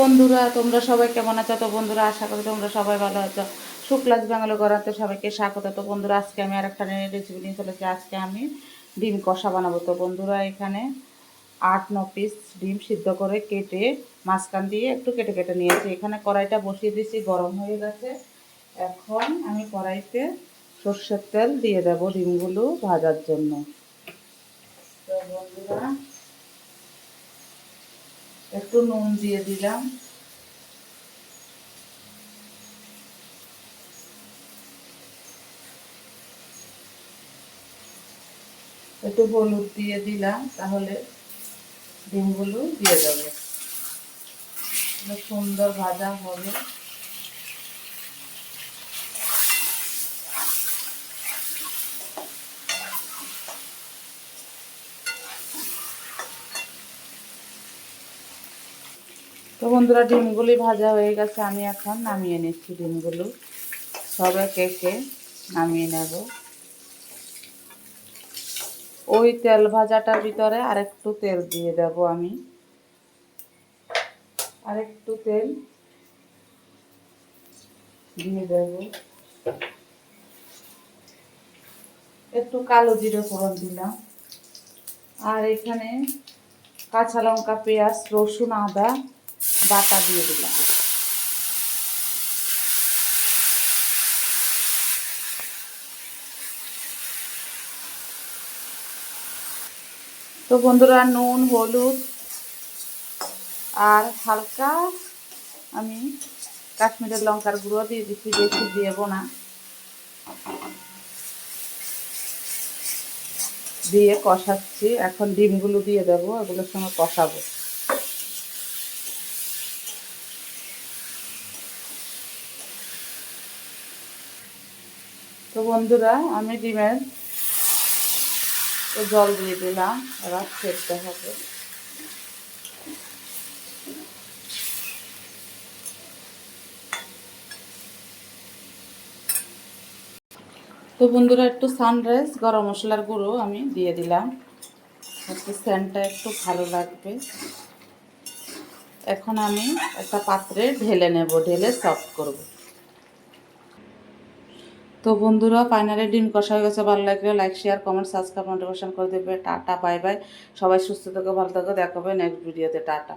বন্ধুরা, তোমরা সবাই কেমন আছো? তো বন্ধুরা, আশা করি তোমরা সবাই ভালো আছো। শুক্লাস বাংলা করাতে সবাইকে স্বাগত। তো বন্ধুরা, আজকে আমি আর একটা রেসিপি নিয়ে চলেছি আজকে আমি ডিম কষা বানাবো। তো বন্ধুরা, এখানে আট, ন পিস ডিম সিদ্ধ করে কেটে মাঝখান দিয়ে একটু কেটে কেটে নিয়েছি। এখানে কড়াইটা বসিয়ে দিয়েছি, গরম হয়ে গেছে। এখন আমি কড়াইতে সর্ষের তেল দিয়ে দেব ডিমগুলো ভাজার জন্য। তো বন্ধুরা একটু নুন দিয়ে দিলাম। একটু হলুদ দিয়ে দিলাম, তাহলে ডিমগুলো দিয়ে দেবো। সুন্দর ভাজা হবে। তো বন্ধুরা, ডিমগুলি ভাজা হয়ে গেছে। আমি এখন নামিয়ে নিচ্ছি ডিমগুলো। সব একে নামিয়ে নেব। ওই তেল ভাজাটার ভিতরে আরেকটু তেল দিয়ে দেব আমি। আরেকটু তেল দিয়ে দেব। একটু কালো জিরে ফোড়ন দিলাম। আর এখানে কাঁচা লঙ্কা, পেঁয়াজ, রসুন, আদা বাটা দিয়ে দিলাম। তো বন্ধুরা, নুন, হলুদ আর হালকা আমি কাশ্মীরের লঙ্কার গুঁড়ো দিয়ে দিচ্ছি, বেশি দেবো না। দিয়ে কষাচ্ছি, এখন ডিমগুলো দিয়ে দেবো, এগুলোর সঙ্গে কষাবো। তো বন্ধুরা, আমি ডিমের জল দিয়ে দিলাম, এবার ফেলতে হবে। তো বন্ধুরা, একটু সানরাইজ গরম মশলার গুঁড়ো আমি দিয়ে দিলাম। একটু স্যানটা একটু ভালো লাগবে। এখন আমি একটা পাত্রে ঢেলে নেব, ঢেলে সফট করব। তো বন্ধুরা ফাইনালি ডিম কষা হয়ে গেছে। ভালো লাগবে like share comment subscribe notification করে দেবে। টাটা বাই বাই সবাই সুস্থ থাকো, ভালো থাকো। দেখাবে নেক্সট ভিডিওতে টাটা।